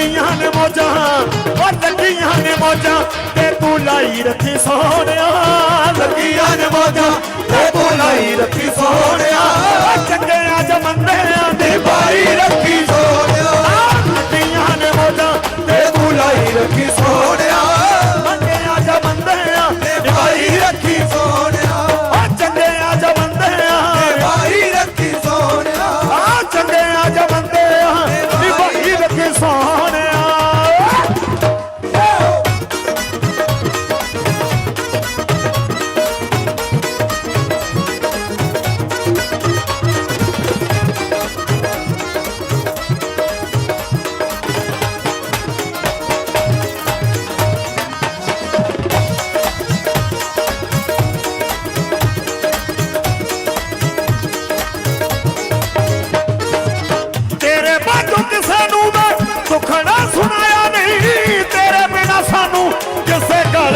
ਲੱਗੀਆਂ ਨੇ ਮੋਜਾਂ ਉਹ ਲੱਗੀਆਂ ਨੇ ਮੋਜਾਂ ਤੇ ਤੂੰ ਲਾਈ ਰੱਖੀ ਸੋਹਣਿਆ। ਲੱਗੀਆਂ ਨੇ ਮੋਜਾਂ ਤੇ ਤੂੰ ਲਾਈ ਰੱਖੀ ਸੋਹਣਿਆ। ਚੰਗਿਆਂ ਜਮੰਦਿਆਂ ਦੇ ਬਾਈ ਰੱਖੀ